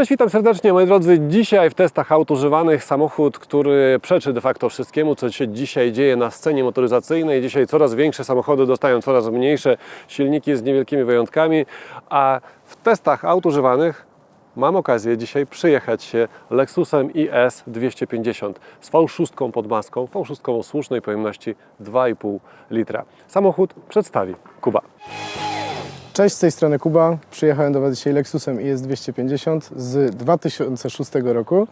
Cześć, witam serdecznie moi drodzy. Dzisiaj w testach aut używanych samochód, który przeczy de facto wszystkiemu, co się dzisiaj dzieje na scenie motoryzacyjnej. Dzisiaj coraz większe samochody dostają coraz mniejsze silniki z niewielkimi wyjątkami, a w testach aut używanych mam okazję dzisiaj przyjechać się Lexusem IS 250 z V6 pod maską, V6 o słusznej pojemności 2,5 litra. Samochód przedstawi Kuba. Cześć, z tej strony Kuba. Przyjechałem do Was dzisiaj Lexusem IS250 z 2006 roku.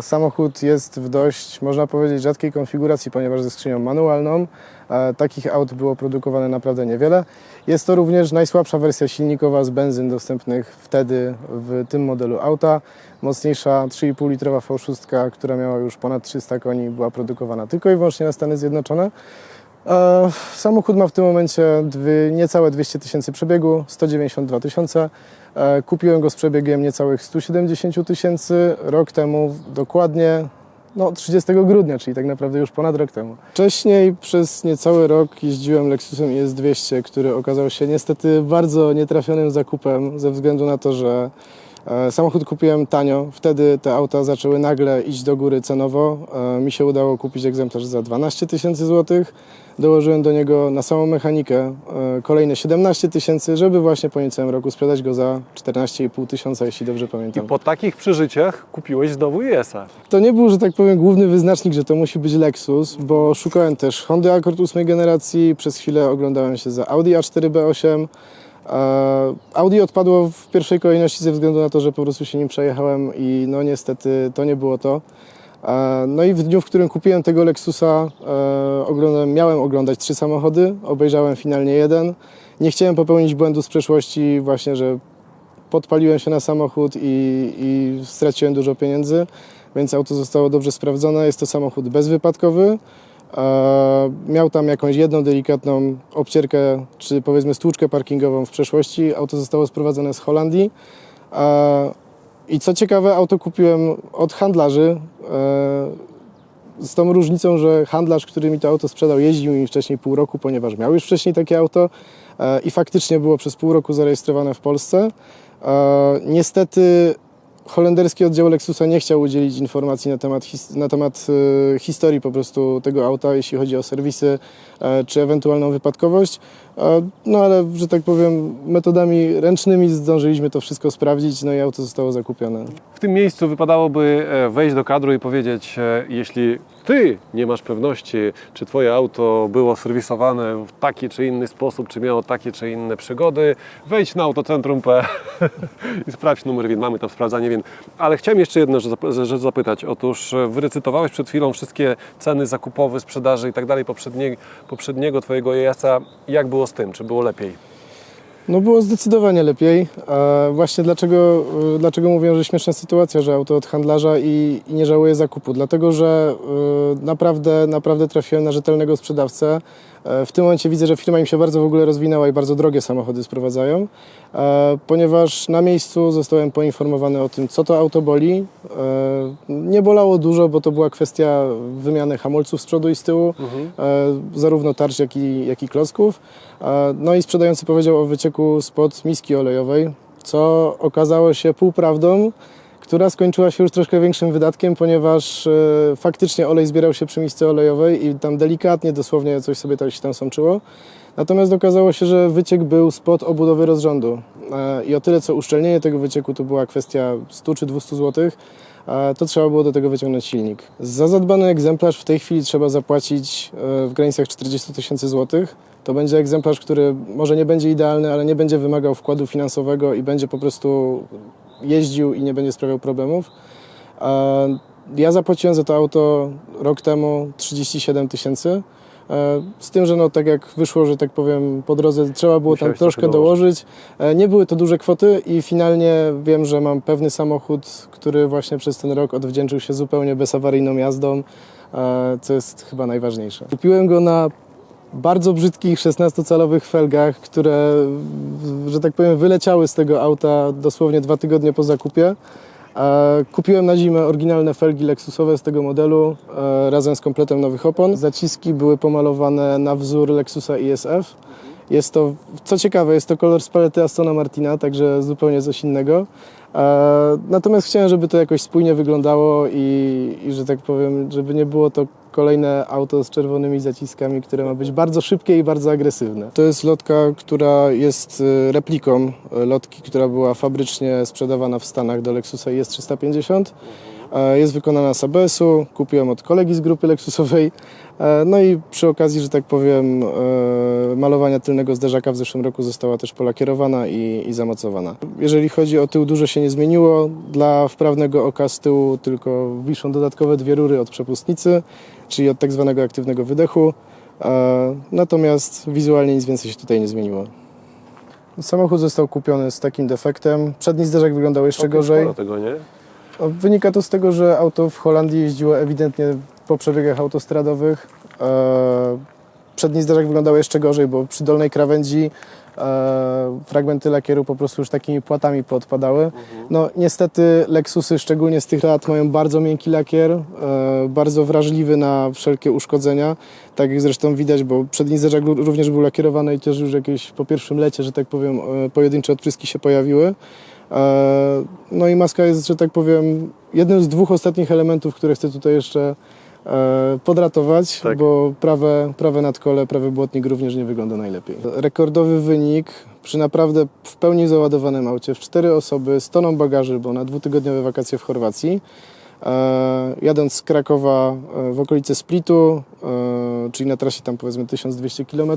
Samochód jest w dość, można powiedzieć, rzadkiej konfiguracji, ponieważ ze skrzynią manualną. Takich aut było produkowane naprawdę niewiele. Jest to również najsłabsza wersja silnikowa z benzyn dostępnych wtedy w tym modelu auta. Mocniejsza 3,5 litrowa V6, która miała już ponad 300 koni, była produkowana tylko i wyłącznie na Stany Zjednoczone. E, Samochód ma w tym momencie niecałe 200 tysięcy przebiegu, 192 tysiące. E, Kupiłem go z przebiegiem niecałych 170 tysięcy rok temu, dokładnie no, 30 grudnia, czyli tak naprawdę już ponad rok temu. Wcześniej przez niecały rok jeździłem Lexusem IS200, który okazał się niestety bardzo nietrafionym zakupem ze względu na to, że E, Samochód kupiłem tanio, wtedy te auta zaczęły nagle iść do góry cenowo. E, Mi się udało kupić egzemplarz za 12 tysięcy złotych. Dołożyłem do niego na samą mechanikę e, kolejne 17 tysięcy, żeby właśnie po niecałym roku sprzedać go za 14,5 tysiąca, jeśli dobrze I pamiętam. po takich przeżyciach kupiłeś znowu IS-a. To nie był, że tak powiem, główny wyznacznik, że to musi być Lexus, bo szukałem też Hondy Accord 8 generacji, przez chwilę oglądałem się za Audi A4 B8. E, Audi odpadło w pierwszej kolejności ze względu na to, że po prostu się nim przejechałem i no niestety to nie było to. E, No i w dniu, w którym kupiłem tego Lexusa, e, miałem oglądać trzy samochody, obejrzałem finalnie jeden. Nie chciałem popełnić błędu z przeszłości właśnie, że podpaliłem się na samochód i, i straciłem dużo pieniędzy, więc auto zostało dobrze sprawdzone. Jest to samochód bezwypadkowy. E, miał tam jakąś jedną delikatną obcierkę, czy powiedzmy stłuczkę parkingową w przeszłości. Auto zostało sprowadzone z Holandii. I co ciekawe, auto kupiłem od handlarzy. E, z tą różnicą, że handlarz, który mi to auto sprzedał, jeździł mi wcześniej pół roku, ponieważ miał już wcześniej takie auto e, i faktycznie było przez pół roku zarejestrowane w Polsce. E, Niestety holenderski oddział Lexusa nie chciał udzielić informacji na temat, his- na temat historii po prostu tego auta, jeśli chodzi o serwisy czy ewentualną wypadkowość. No ale, że tak powiem, metodami ręcznymi zdążyliśmy to wszystko sprawdzić, no i auto zostało zakupione. W tym miejscu wypadałoby e, wejść do kadru i powiedzieć, e, jeśli Ty nie masz pewności, czy Twoje auto było serwisowane w taki czy inny sposób, czy miało takie czy inne przygody, wejdź na autocentrum.pl i sprawdź numer WIN. Mamy tam sprawdzanie WIN. Ale chciałem jeszcze jedną rzecz zap- rzecz zapytać. Otóż e, wyrecytowałeś przed chwilą wszystkie ceny zakupowe, sprzedaży i tak dalej poprzednie, poprzedniego Twojego ES-a. Jak było z tym? Czy było lepiej? No było zdecydowanie lepiej. E, właśnie dlaczego, e, dlaczego mówię, że śmieszna sytuacja, że auto od handlarza i, i nie żałuję zakupu. Dlatego, że e, naprawdę, naprawdę trafiłem na rzetelnego sprzedawcę. W tym momencie widzę, że firma im się bardzo w ogóle rozwinęła i bardzo drogie samochody sprowadzają, e, ponieważ na miejscu zostałem poinformowany o tym, co to auto boli. E, nie bolało dużo, bo to była kwestia wymiany hamulców z przodu i z tyłu, e, zarówno tarcz, jak i, jak i klocków. No i sprzedający powiedział o wycieku spod miski olejowej, co okazało się półprawdą, która skończyła się już troszkę większym wydatkiem, ponieważ e, faktycznie olej zbierał się przy misce olejowej i tam delikatnie, dosłownie coś sobie tam się tam sączyło. Natomiast okazało się, że wyciek był spod obudowy rozrządu. E, I o tyle, co uszczelnienie tego wycieku to była kwestia 100 czy 200 zł, to trzeba było do tego wyciągnąć silnik. Za zadbany egzemplarz w tej chwili trzeba zapłacić e, w granicach 40 tysięcy złotych. To będzie egzemplarz, który może nie będzie idealny, ale nie będzie wymagał wkładu finansowego i będzie po prostu jeździł i nie będzie sprawiał problemów. Ja zapłaciłem za to auto rok temu 37 tysięcy. E, Z tym, że no tak jak wyszło, że tak powiem po drodze trzeba było tam Musiałeś troszkę trochę dołożyć. dołożyć. E, Nie były to duże kwoty i finalnie wiem, że mam pewny samochód, który właśnie przez ten rok odwdzięczył się zupełnie bezawaryjną jazdą, e, co jest chyba najważniejsze. Kupiłem go na bardzo brzydkich 16-calowych felgach, które, że tak powiem, wyleciały z tego auta dosłownie dwa tygodnie po zakupie. E, Kupiłem na zimę oryginalne felgi Lexusowe z tego modelu e, razem z kompletem nowych opon. Zaciski były pomalowane na wzór Lexusa ISF Jest to, co ciekawe, jest to kolor z palety Astona Martina, także zupełnie coś innego. E, Natomiast chciałem, żeby to jakoś spójnie wyglądało i, i że tak powiem, żeby nie było to kolejne auto z czerwonymi zaciskami, które ma być bardzo szybkie i bardzo agresywne. To jest lotka, która jest e, repliką e, lotki, która była fabrycznie sprzedawana w Stanach do Lexusa IS 350. E, Jest wykonana z ABS-u, kupiłem od kolegi z grupy Lexusowej. E, No i przy okazji, że tak powiem, e, malowania tylnego zderzaka w zeszłym roku została też polakierowana i, i zamocowana. Jeżeli chodzi o tył, dużo się nie zmieniło. Dla wprawnego oka z tyłu tylko wiszą dodatkowe dwie rury od przepustnicy, czyli od tak zwanego aktywnego wydechu. Natomiast wizualnie nic więcej się tutaj nie zmieniło. Samochód został kupiony z takim defektem. Przedni zderzak wyglądał jeszcze gorzej. Tego, nie? Wynika to z tego, że auto w Holandii jeździło ewidentnie po przebiegach autostradowych. E, Przedni zderzak wyglądał jeszcze gorzej, bo przy dolnej krawędzi fragmenty lakieru po prostu już takimi płatami poodpadały. No niestety Lexusy, szczególnie z tych lat, mają bardzo miękki lakier, e, bardzo wrażliwy na wszelkie uszkodzenia. Tak jak zresztą widać, bo przedni zderzak lu- również był lakierowany i też już jakieś po pierwszym lecie, że tak powiem, e, pojedyncze odpryski się pojawiły. E, No i maska jest, że tak powiem, jednym z dwóch ostatnich elementów, które chcę tutaj jeszcze e, podratować, Tak. bo prawe, prawe nadkole, prawy błotnik również nie wygląda najlepiej. Rekordowy wynik przy naprawdę w pełni załadowanym aucie w cztery osoby z toną bagaży, bo na dwutygodniowe wakacje w Chorwacji. E, jadąc z Krakowa e, w okolice Splitu, e, czyli na trasie tam powiedzmy 1200 km,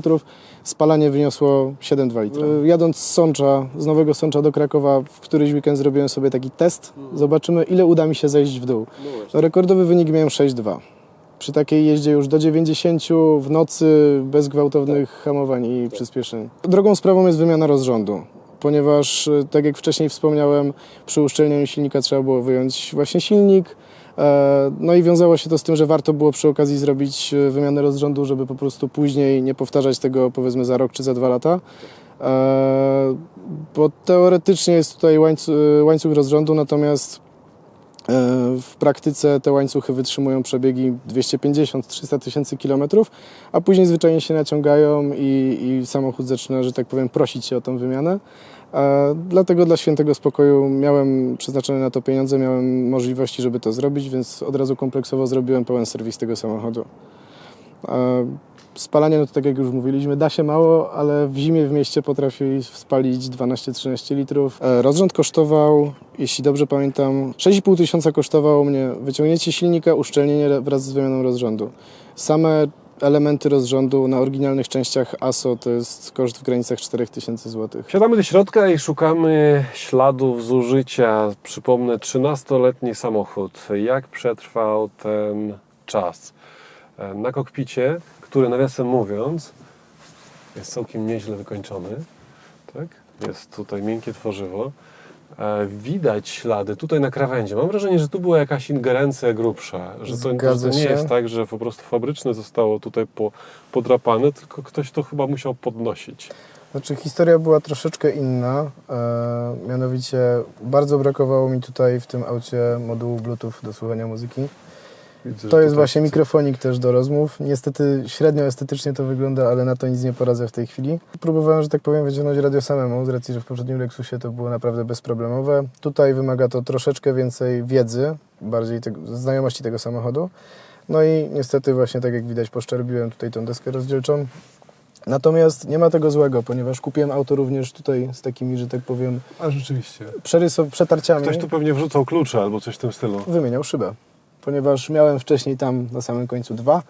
spalanie wyniosło 7,2 litra. E, jadąc z Sącza, z Nowego Sącza do Krakowa, w któryś weekend zrobiłem sobie taki test. Zobaczymy, ile uda mi się zejść w dół. No, rekordowy wynik miałem 6,2. Przy takiej jeździe już do 90 w nocy, bez gwałtownych hamowań i przyspieszeń. Drugą sprawą jest wymiana rozrządu, ponieważ, e, tak jak wcześniej wspomniałem, przy uszczelnianiu silnika trzeba było wyjąć właśnie silnik. E, No i wiązało się to z tym, że warto było przy okazji zrobić e, wymianę rozrządu, żeby po prostu później nie powtarzać tego powiedzmy za rok czy za dwa lata. Bo teoretycznie jest tutaj łańcuch, łańcuch rozrządu, natomiast W praktyce te łańcuchy wytrzymują przebiegi 250-300 tysięcy kilometrów, a później zwyczajnie się naciągają i, i samochód zaczyna, że tak powiem, prosić się o tą wymianę. E, Dlatego dla świętego spokoju miałem przeznaczone na to pieniądze, miałem możliwości, żeby to zrobić, więc od razu kompleksowo zrobiłem pełen serwis tego samochodu. Spalanie, no to tak jak już mówiliśmy, da się mało, ale w zimie w mieście potrafi spalić 12-13 litrów. E, Rozrząd kosztował, jeśli dobrze pamiętam, 6,5 tysiąca kosztowało mnie wyciągnięcie silnika, uszczelnienie wraz z wymianą rozrządu. Same elementy rozrządu na oryginalnych częściach ASO to jest koszt w granicach 4000 zł. Wsiadamy do środka i szukamy śladów zużycia. Przypomnę, 13-letni samochód. Jak przetrwał ten czas? E, Na kokpicie, który nawiasem mówiąc jest całkiem nieźle wykończony. Tak? Jest tutaj miękkie tworzywo. E, Widać ślady tutaj na krawędzi. Mam wrażenie, że tu była jakaś ingerencja grubsza, że to, że to nie się. jest tak, że po prostu fabryczne zostało tutaj po, podrapane, tylko ktoś to chyba musiał podnosić. Znaczy historia była troszeczkę inna, e, mianowicie bardzo brakowało mi tutaj w tym aucie modułu Bluetooth do słuchania muzyki. To jest właśnie mikrofonik też do rozmów. Niestety średnio estetycznie to wygląda, ale na to nic nie poradzę w tej chwili. Próbowałem, że tak powiem, wyciągnąć radio samemu, z racji, że w poprzednim Lexusie to było naprawdę bezproblemowe. Tutaj wymaga to troszeczkę więcej wiedzy, bardziej tego, znajomości tego samochodu. No i niestety właśnie tak jak widać poszczerbiłem tutaj tą deskę rozdzielczą. Natomiast nie ma tego złego, ponieważ kupiłem auto również tutaj z takimi, że tak powiem, A rzeczywiście. przerysow, przetarciami Ktoś tu pewnie wrzucał klucze albo coś w tym stylu. wymieniał szybę, ponieważ miałem wcześniej tam na samym końcu dwa.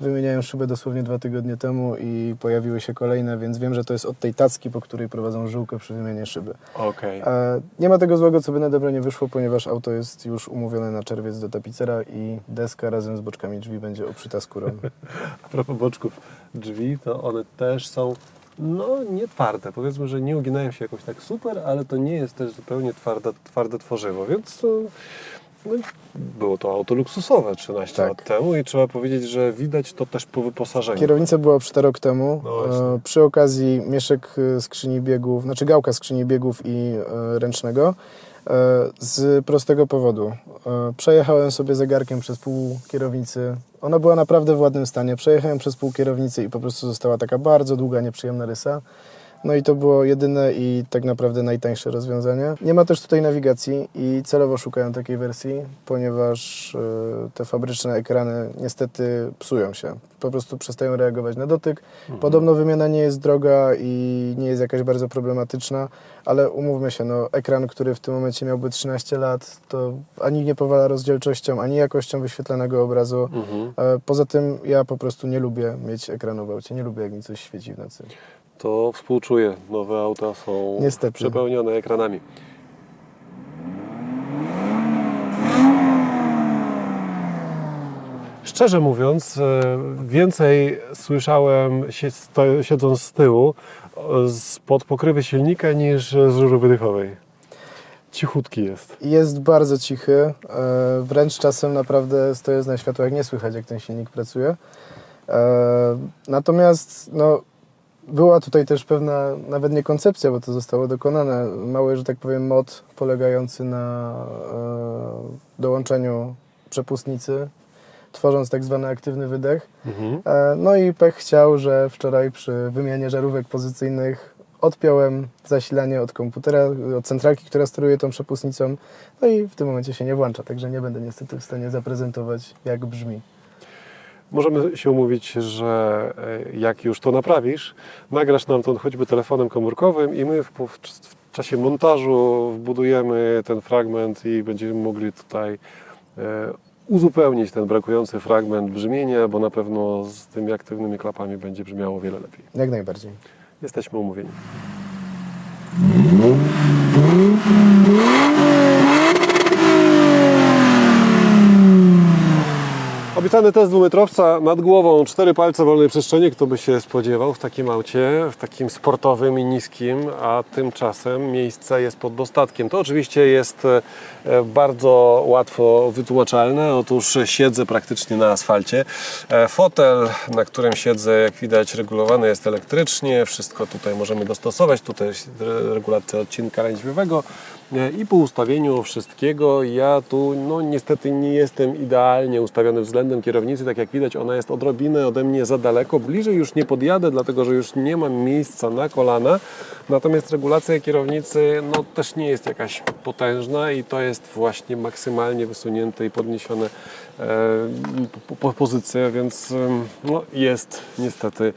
Wymieniałem szybę dosłownie dwa tygodnie temu i pojawiły się kolejne, więc wiem, że to jest od tej tacki, po której prowadzą żyłkę przy wymianie szyby. Okej. E, nie ma tego złego, co by na dobre nie wyszło, ponieważ auto jest już umówione na czerwiec do tapicera i deska razem z boczkami drzwi będzie obszyta skórą. A propos boczków drzwi, to one też są no nie twarde. Powiedzmy, że nie uginają się jakoś tak super, ale to nie jest też zupełnie twarde, twarde tworzywo, więc e, no, było to auto luksusowe 13 Tak. lat temu i trzeba powiedzieć, że widać to też po wyposażeniu. Kierownica była obszyta rok temu. No. E, przy okazji mieszek e, skrzyni biegów, znaczy gałka skrzyni biegów i e, ręcznego. Z prostego powodu. E, Przejechałem sobie zegarkiem przez pół kierownicy. Ona była naprawdę w ładnym stanie. Przejechałem przez pół kierownicy i po prostu została taka bardzo długa, nieprzyjemna rysa. No i to było jedyne i tak naprawdę najtańsze rozwiązanie. Nie ma też tutaj nawigacji i celowo szukałem takiej wersji, ponieważ e, te fabryczne ekrany niestety psują się. Po prostu przestają reagować na dotyk. Podobno wymiana nie jest droga i nie jest jakaś bardzo problematyczna, ale umówmy się, no, ekran, który w tym momencie miałby 13 lat, to ani nie powala rozdzielczością, ani jakością wyświetlanego obrazu. Mhm. E, Poza tym ja po prostu nie lubię mieć ekranu w aucie, nie lubię jak mi coś świeci w nocy. To współczuję. Nowe auta są Niestety. przepełnione ekranami. Szczerze mówiąc, e, więcej słyszałem siedząc z tyłu spod pokrywy silnika niż z rurы wydechowej. Cichutki jest. Jest bardzo cichy, e, wręcz czasem naprawdę stojąc na światłach nie słychać jak ten silnik pracuje. E, Natomiast no, była tutaj też pewna, nawet nie koncepcja, bo to zostało dokonane, mały, że tak powiem, mod polegający na e, dołączeniu przepustnicy, tworząc tak zwany aktywny wydech. Mhm. E, No i pech chciał, że wczoraj przy wymianie żarówek pozycyjnych odpiąłem zasilanie od komputera, od centralki, która steruje tą przepustnicą. No i w tym momencie się nie włącza, także nie będę niestety w stanie zaprezentować, jak brzmi. Możemy się umówić, że e, jak już to naprawisz, nagrasz nam to choćby telefonem komórkowym i my w, w, w czasie montażu wbudujemy ten fragment i będziemy mogli tutaj e, uzupełnić ten brakujący fragment brzmienia, bo na pewno z tymi aktywnymi klapami będzie brzmiało wiele lepiej. Jak najbardziej. Jesteśmy umówieni. Obiecany test dwumetrowca nad głową, cztery palce wolnej przestrzeni, kto by się spodziewał w takim aucie, w takim sportowym i niskim, a tymczasem miejsce jest pod dostatkiem. To oczywiście jest e, bardzo łatwo wytłumaczalne. Otóż siedzę praktycznie na asfalcie. E, Fotel, na którym siedzę, jak widać, regulowany jest elektrycznie. Wszystko tutaj możemy dostosować. Tutaj jest re- regulacja odcinka lędźwiowego. I po ustawieniu wszystkiego ja tu no niestety nie jestem idealnie ustawiony względem kierownicy. Tak jak widać ona jest odrobinę ode mnie za daleko. Bliżej już nie podjadę, dlatego że już nie mam miejsca na kolana. Natomiast regulacja kierownicy no też nie jest jakaś potężna i to jest właśnie maksymalnie wysunięte i podniesione po, po pozycje, więc no, jest niestety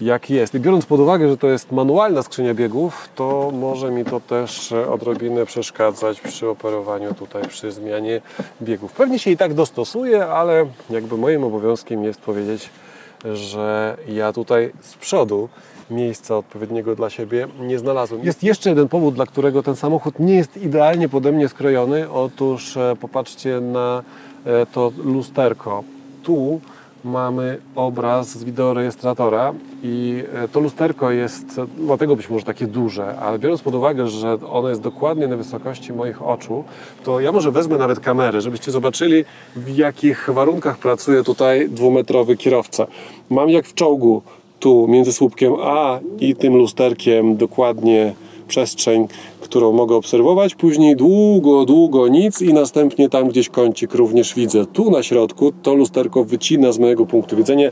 jak jest. Biorąc pod uwagę, że to jest manualna skrzynia biegów, to może mi to też e, odrobinę przeszkadzać przy operowaniu tutaj, przy zmianie biegów. Pewnie się i tak dostosuję, ale jakby moim obowiązkiem jest powiedzieć, że ja tutaj z przodu miejsca odpowiedniego dla siebie nie znalazłem. Jest jeszcze jeden powód, dla którego ten samochód nie jest idealnie pode mnie skrojony. Otóż e, popatrzcie na e, to lusterko. Tu mamy obraz z wideorejestratora i e, to lusterko jest e, dlatego być może takie duże, ale biorąc pod uwagę, że ono jest dokładnie na wysokości moich oczu, to ja może wezmę nawet kamerę, żebyście zobaczyli w jakich warunkach pracuje tutaj dwumetrowy kierowca. Mam jak w czołgu tu między słupkiem A i tym lusterkiem dokładnie przestrzeń, którą mogę obserwować. Później długo, długo nic i następnie tam gdzieś kącik również widzę. Tu na środku to lusterko wycina z mojego punktu widzenia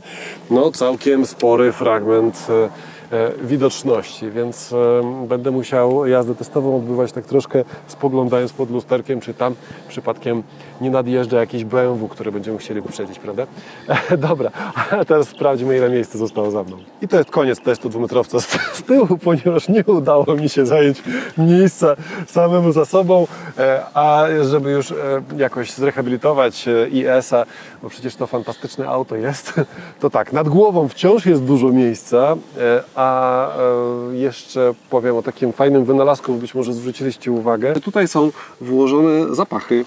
no całkiem spory fragment e, e, widoczności, więc e, będę musiał jazdę testową odbywać tak troszkę spoglądając pod lusterkiem, czy tam przypadkiem nie nadjeżdża jakiś BMW, który będziemy chcieli wyprzedzić, prawda? Dobra, teraz sprawdźmy ile miejsca zostało za mną. I to jest koniec testu dwumetrowca z, tyłu, ponieważ nie udało mi się zająć miejsca samemu za sobą, e, a żeby już e, jakoś zrehabilitować e, IS-a, bo przecież to fantastyczne auto jest, to tak, nad głową wciąż jest dużo miejsca, a jeszcze powiem o takim fajnym wynalazku, być może zwróciliście uwagę. Tutaj są włożone zapachy.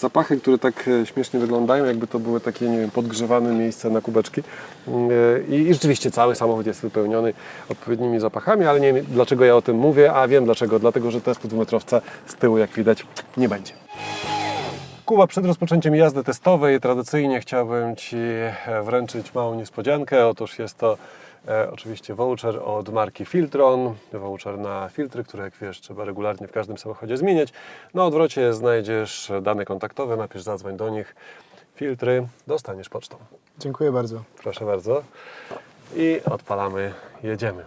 Zapachy, które tak e, śmiesznie wyglądają, jakby to były takie, nie wiem, podgrzewane miejsca na kubeczki. Mm, e, I rzeczywiście cały samochód jest wypełniony odpowiednimi zapachami, ale nie wiem dlaczego ja o tym mówię, a wiem dlaczego. Dlatego, że testu dwumetrowca z tyłu, jak widać, nie będzie. Kuba, przed rozpoczęciem jazdy testowej tradycyjnie chciałbym Ci e, wręczyć małą niespodziankę. Otóż jest to E, oczywiście voucher od marki Filtron, voucher na filtry, które jak wiesz trzeba regularnie w każdym samochodzie zmieniać. Na odwrocie znajdziesz dane kontaktowe, napisz zadzwoń do nich. Filtry dostaniesz pocztą. Dziękuję bardzo. Proszę bardzo. I odpalamy, jedziemy.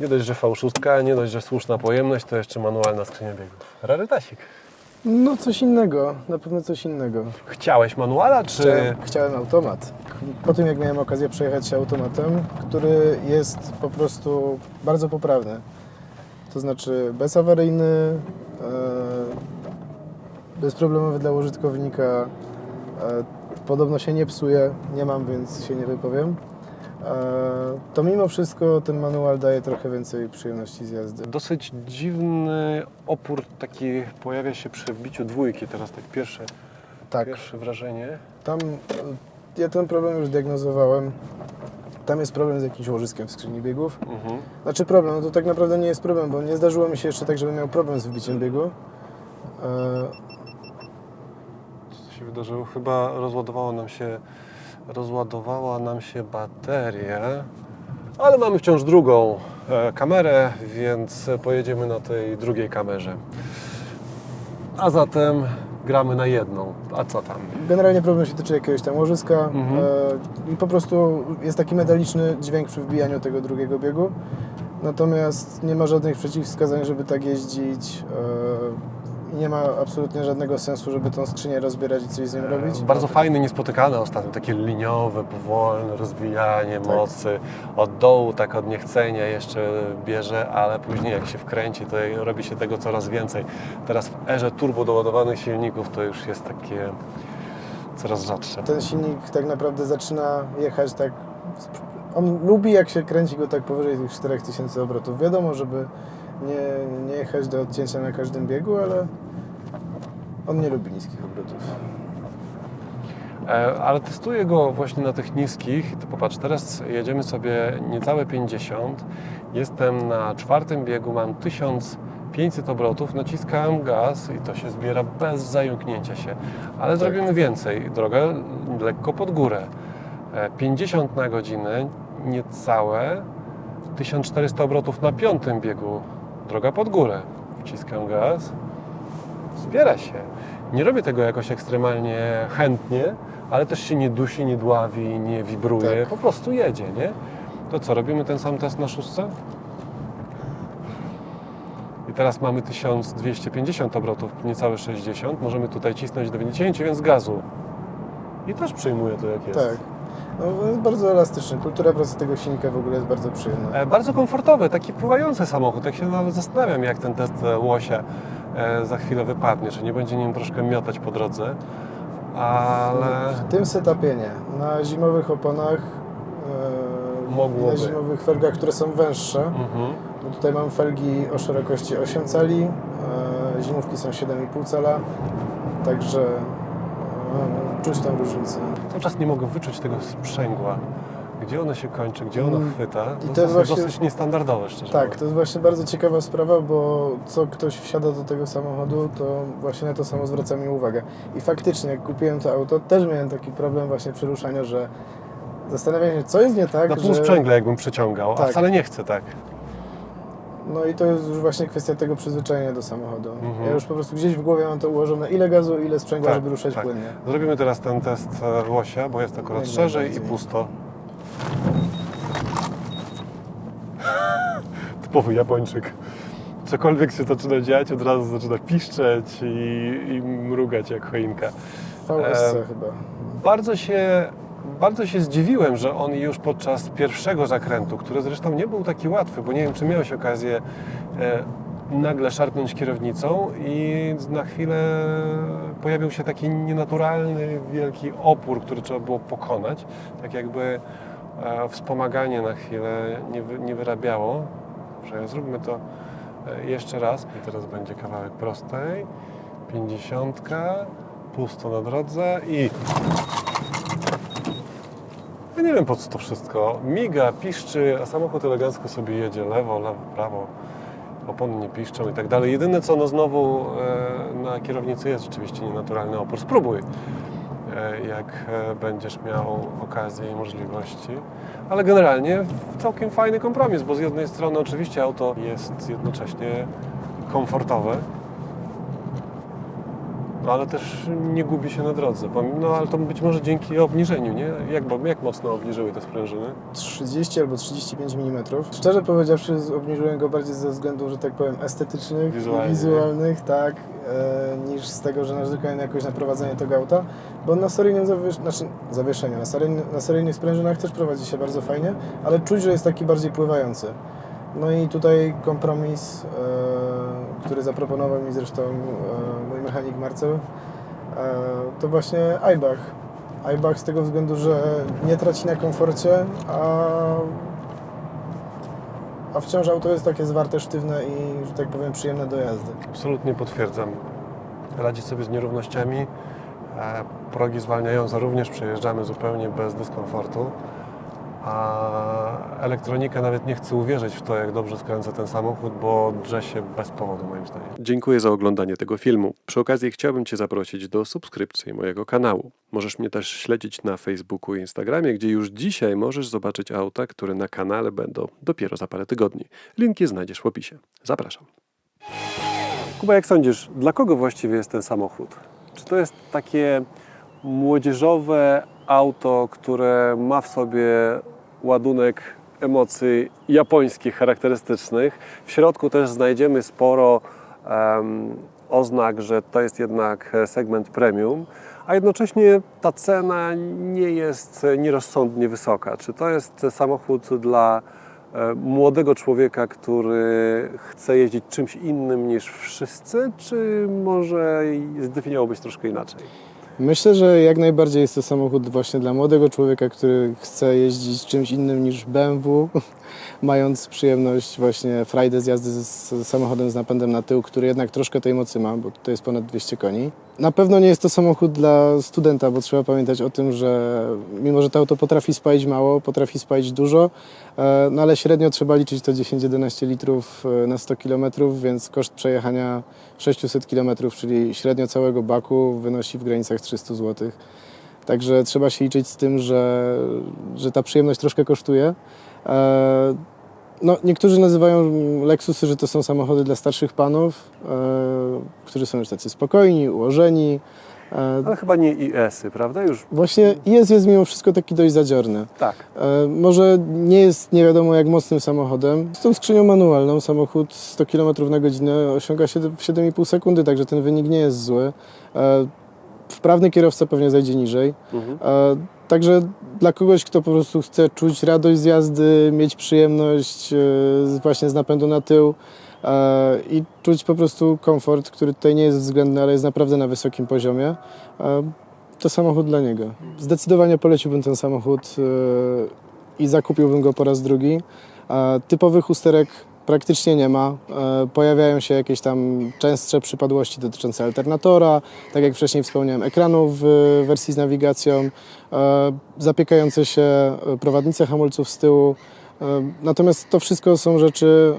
Nie dość, że V6, nie dość, że słuszna pojemność, to jeszcze manualna skrzynia biegów. Rarytasik. No coś innego, na pewno coś innego. Chciałeś manuala, czy... Chciałem, chciałem automat. Po tym jak miałem okazję przejechać się automatem, który jest po prostu bardzo poprawny. To znaczy bezawaryjny, e, bezproblemowy dla użytkownika, e, podobno się nie psuje, nie mam, więc się nie wypowiem. To mimo wszystko ten manual daje trochę więcej przyjemności z jazdy. Dosyć dziwny opór taki pojawia się przy wbiciu dwójki, teraz tak pierwsze, Tak, pierwsze wrażenie. tam e, ja ten problem już diagnozowałem. Tam jest problem z jakimś łożyskiem w skrzyni biegów. Mhm. Znaczy problem, no to tak naprawdę nie jest problem, bo nie zdarzyło mi się jeszcze tak, żebym miał problem z wbiciem biegu. E, Co się wydarzyło? Chyba rozładowało nam się, rozładowała nam się bateria, ale mamy wciąż drugą e, kamerę, więc pojedziemy na tej drugiej kamerze. A zatem gramy na jedną. A co tam? Generalnie problem się tyczy jakiegoś tam łożyska Mhm. e, po prostu jest taki metaliczny dźwięk przy wbijaniu tego drugiego biegu. Natomiast nie ma żadnych przeciwwskazań, żeby tak jeździć. E, nie ma absolutnie żadnego sensu, żeby tą skrzynię rozbierać i coś z nią robić. Bardzo fajny, niespotykany ostatnio, takie liniowe, powolne rozwijanie mocy. Od dołu, tak od niechcenia jeszcze bierze, ale później jak się wkręci, to robi się tego coraz więcej. Teraz w erze turbo doładowanych silników to już jest takie coraz rzadsze. Ten silnik tak naprawdę zaczyna jechać tak. On lubi, jak się kręci go tak powyżej tych 4000 obrotów. Wiadomo, żeby nie, nie jechać do odcięcia na każdym biegu, ale on nie lubi niskich obrotów. E, Ale testuję go właśnie na tych niskich. To popatrz, teraz jedziemy sobie niecałe 50. Jestem na czwartym biegu, mam 1500 obrotów, naciskam gaz i to się zbiera bez zająknięcia się. Ale zrobimy więcej. Drogę lekko pod górę. E, 50 na godzinę, niecałe 1400 obrotów na piątym biegu. Droga pod górę. Wciskam gaz. Zbiera się. Nie robię tego jakoś ekstremalnie chętnie, ale też się nie dusi, nie dławi, nie wibruje. Tak. Po prostu jedzie, nie? To co, robimy ten sam test na szóstce? I teraz mamy 1250 obrotów, niecałe 60. Możemy tutaj cisnąć do 90, więc gazu. I też przyjmuję to jak jest. Tak. No, jest bardzo elastyczny. Kultura pracy tego silnika w ogóle jest bardzo przyjemna. E, Bardzo komfortowy, taki pływający samochód. Jak się nawet zastanawiam, jak ten test e, łosia e, za chwilę wypadnie, czy nie będzie nim troszkę miotać po drodze. Ale W tym setupie nie. Na zimowych oponach e, Mogłoby. i na zimowych felgach, które są węższe, mhm. bo tutaj mam felgi o szerokości 8 cali, e, zimówki są 7,5 cala, także e, czuć tą różnicę. cały czas nie mogę wyczuć tego sprzęgła. Gdzie ono się kończy, gdzie ono Mm. chwyta. I To, to jest właśnie- dosyć niestandardowe, szczerze Tak, mówiąc. to jest właśnie bardzo ciekawa sprawa, bo co ktoś wsiada do tego samochodu, to właśnie na to samo zwraca mi uwagę. I faktycznie, jak kupiłem to auto, też miałem taki problem właśnie przy ruszaniu, że zastanawiam się, co jest nie tak, Na pół że... sprzęgle jakbym przeciągał, a Tak. wcale nie chcę tak. No i to jest już właśnie kwestia tego przyzwyczajenia do samochodu. Mhm. Ja już po prostu gdzieś w głowie mam to ułożone, ile gazu, ile sprzęgła, Tak, żeby ruszać tak. płynnie. Zrobimy teraz ten test e, łosia, bo jest akurat Jak szerzej i najbardziej. pusto. Typowy Japończyk. Cokolwiek się zaczyna dziać, od razu zaczyna piszczeć i, i mrugać jak choinka. VSC E, chyba. Bardzo się, bardzo się zdziwiłem, że on już podczas pierwszego zakrętu, który zresztą nie był taki łatwy, bo nie wiem, czy miałeś okazję e, nagle szarpnąć kierownicą i na chwilę pojawił się taki nienaturalny, wielki opór, który trzeba było pokonać. Tak jakby e, wspomaganie na chwilę nie, nie wyrabiało. Że zróbmy to e, jeszcze raz. I teraz będzie kawałek prostej. 50, pusto na drodze i ja nie wiem po co to wszystko. Miga, piszczy, a samochód elegancko sobie jedzie lewo, lewo, prawo. Opony nie piszczą i tak dalej. Jedyne co no znowu e, na kierownicy jest rzeczywiście nienaturalny opór. Spróbuj. e, jak e, będziesz miał okazję i możliwości. Ale generalnie całkiem fajny kompromis, bo z jednej strony oczywiście auto jest jednocześnie komfortowe, ale też nie gubi się na drodze. No ale to być może dzięki obniżeniu, nie? Jak, jak mocno obniżyły te sprężyny? 30 albo 35 mm. Szczerze powiedziawszy, obniżyłem go bardziej ze względów, że tak powiem, estetycznych, Wizualnie. wizualnych, tak, e, niż z tego, że narzekałem jakoś na prowadzenie tego auta, bo na seryjnym zawiesz... znaczy, zawieszeniu, na, seryjny, na seryjnych sprężynach też prowadzi się bardzo fajnie, ale czuć, że jest taki bardziej pływający. No i tutaj kompromis, e, który zaproponował mi zresztą e, mój mechanik Marcel, e, to właśnie Eibach. Eibach z tego względu, że nie traci na komforcie, a, a wciąż auto jest takie zwarte, sztywne i, że tak powiem, przyjemne do jazdy. Absolutnie potwierdzam. Radzi sobie z nierównościami. Progi zwalniające również przejeżdżamy zupełnie bez dyskomfortu. A elektronika nawet nie chce uwierzyć w to, jak dobrze skręca ten samochód, bo drze się bez powodu, moim zdaniem. Dziękuję za oglądanie tego filmu. Przy okazji chciałbym Cię zaprosić do subskrypcji mojego kanału. Możesz mnie też śledzić na Facebooku i Instagramie, gdzie już dzisiaj możesz zobaczyć auta, które na kanale będą dopiero za parę tygodni. Linki znajdziesz w opisie. Zapraszam. Kuba, jak sądzisz, dla kogo właściwie jest ten samochód? Czy to jest takie młodzieżowe auto, które ma w sobie ładunek emocji japońskich charakterystycznych? W środku też znajdziemy sporo em, oznak, że to jest jednak segment premium, a jednocześnie ta cena nie jest nierozsądnie wysoka. Czy to jest samochód dla e, młodego człowieka, który chce jeździć czymś innym niż wszyscy, czy może zdefiniowałbyś troszkę inaczej? Myślę, że jak najbardziej jest to samochód właśnie dla młodego człowieka, który chce jeździć czymś innym niż BMW, mając przyjemność właśnie frajdę z jazdy z samochodem z napędem na tył, który jednak troszkę tej mocy ma, bo to jest ponad 200 koni. Na pewno nie jest to samochód dla studenta, bo trzeba pamiętać o tym, że mimo, że to auto potrafi spalić mało, potrafi spalić dużo, e, no ale średnio trzeba liczyć to 10-11 litrów e, na 100 km, więc koszt przejechania 600 km, czyli średnio całego baku wynosi w granicach 300 zł. Także trzeba się liczyć z tym, że, że ta przyjemność troszkę kosztuje. E, No, niektórzy nazywają Lexusy, że to są samochody dla starszych panów, e, którzy są już tacy spokojni, ułożeni. E, Ale chyba nie IS-y, prawda? Już Właśnie jest, jest mimo wszystko taki dość zadziorny. tak. Może nie jest nie wiadomo jak mocnym samochodem. Z tą skrzynią manualną samochód 100 km na godzinę osiąga siedem- w 7,5 sekundy, także ten wynik nie jest zły. Wprawny kierowca pewnie zajdzie niżej. Mhm. E, Także dla kogoś, kto po prostu chce czuć radość z jazdy, mieć przyjemność e, właśnie z napędu na tył e, i czuć po prostu komfort, który tutaj nie jest względny, ale jest naprawdę na wysokim poziomie, e, to samochód dla niego. Zdecydowanie poleciłbym ten samochód e, i zakupiłbym go po raz drugi. E, Typowych usterek praktycznie nie ma. E, Pojawiają się jakieś tam częstsze przypadłości dotyczące alternatora, tak jak wcześniej wspomniałem, ekranu w wersji z nawigacją, e, zapiekające się e, prowadnice hamulców z tyłu. Natomiast to wszystko są rzeczy,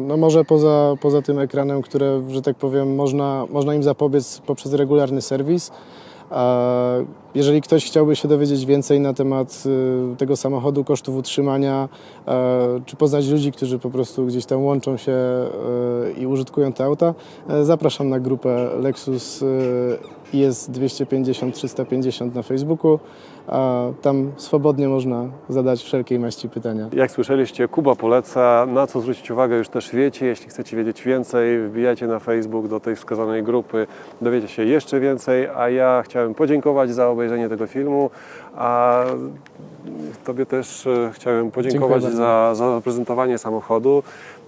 no może poza, poza tym ekranem, które, że tak powiem, można, można im zapobiec poprzez regularny serwis. E, Jeżeli ktoś chciałby się dowiedzieć więcej na temat e, tego samochodu, kosztów utrzymania, e, czy poznać ludzi, którzy po prostu gdzieś tam łączą się e, i użytkują te auta, e, zapraszam na grupę Lexus IS 250-350 na Facebooku. A Tam swobodnie można zadać wszelkiej maści pytania. Jak słyszeliście, Kuba poleca. Na co zwrócić uwagę, już też wiecie. Jeśli chcecie wiedzieć więcej, wbijajcie na Facebook do tej wskazanej grupy, dowiecie się jeszcze więcej. A ja chciałem podziękować za obejrzenie tego filmu, a Tobie też e, chciałem podziękować za, za zaprezentowanie samochodu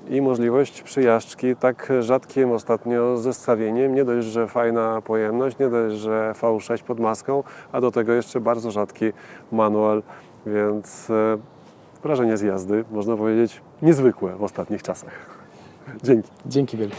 i możliwość przyjażdżki tak rzadkim ostatnio zestawieniem. Nie dość, że fajna pojemność, nie dość, że V6 pod maską, a do tego jeszcze bardzo rzadki manual, więc e, wrażenie z jazdy, można powiedzieć, niezwykłe w ostatnich czasach. Dzięki. Dzięki wielkie.